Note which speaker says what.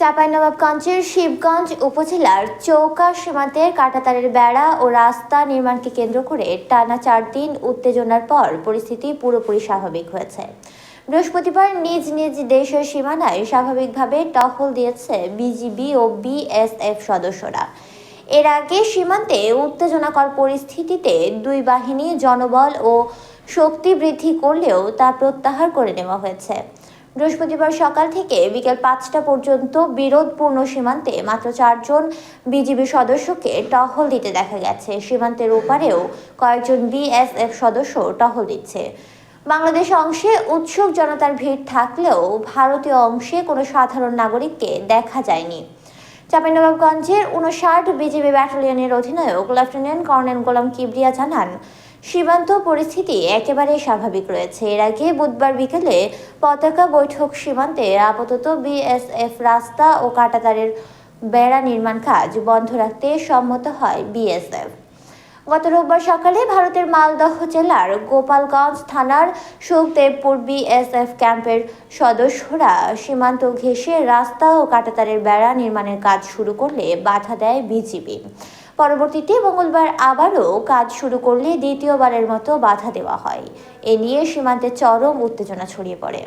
Speaker 1: চাঁপাইনবাবগঞ্জের শিবগঞ্জ উপজেলার চৌকা সীমান্তের কাঁটাতারের বেড়া ও রাস্তা নির্মাণকে কেন্দ্র করে টানা চার দিন উত্তেজনার পর পরিস্থিতি পুরোপুরি স্বাভাবিক হয়েছে। বৃহস্পতিবার নিজ নিজ দেশের সীমানায় স্বাভাবিকভাবে টহল দিয়েছে বিজিবি ও বিএসএফ সদস্যরা। এর আগে সীমান্তে উত্তেজনাকর পরিস্থিতিতে দুই বাহিনী জনবল ও শক্তি বৃদ্ধি করলেও তা প্রত্যাহার করে নেওয়া হয়েছে। বৃহস্পতিবার সকাল থেকে বিকেল পাঁচটা পর্যন্ত বিরোধপূর্ণ সীমান্তে মাত্র চারজন বিজিবি সদস্যকে টহল দিতে দেখা গেছে। সীমান্তের ওপারেও কয়েকজন বিএসএফ সদস্য টহল দিচ্ছে। বাংলাদেশ অংশে উৎসুক জনতার ভিড় থাকলেও ভারতীয় অংশে কোনো সাধারণ নাগরিককে দেখা যায়নি। চাঁপাইনবাবগঞ্জের উনষাট বিজিবি ব্যাটালিয়নের অধিনায়ক লেফটেন্যান্ট কর্নেল গোলাম কিবরিয়া জানান সীমান্ত পরিস্থিতি একেবারে স্বাভাবিক রয়েছে। এর আগে বুধবার বিকেলে পতাকা বৈঠক সীমান্তে আপাতত বিএসএফ রাস্তা ও কাঁটাতারের বেড়া নির্মাণ কাজ বন্ধ রাখতে সম্মত হয় বিএসএফ। গত রোববার সকালে ভারতের মালদহ জেলার গোপালগঞ্জ থানার সুখদেবপুর বিএসএফ ক্যাম্পের সদস্যরা সীমান্ত ঘেঁষে রাস্তা ও কাঁটাতারের বেড়া নির্মাণের কাজ শুরু করলে বাধা দেয় বিজিবি। পরবর্তীতে মঙ্গলবার আবারও কাজ শুরু করলে দ্বিতীয়বারের মতো বাধা দেওয়া হয়। এ নিয়ে সীমান্তে চরম উত্তেজনা ছড়িয়ে পড়ে।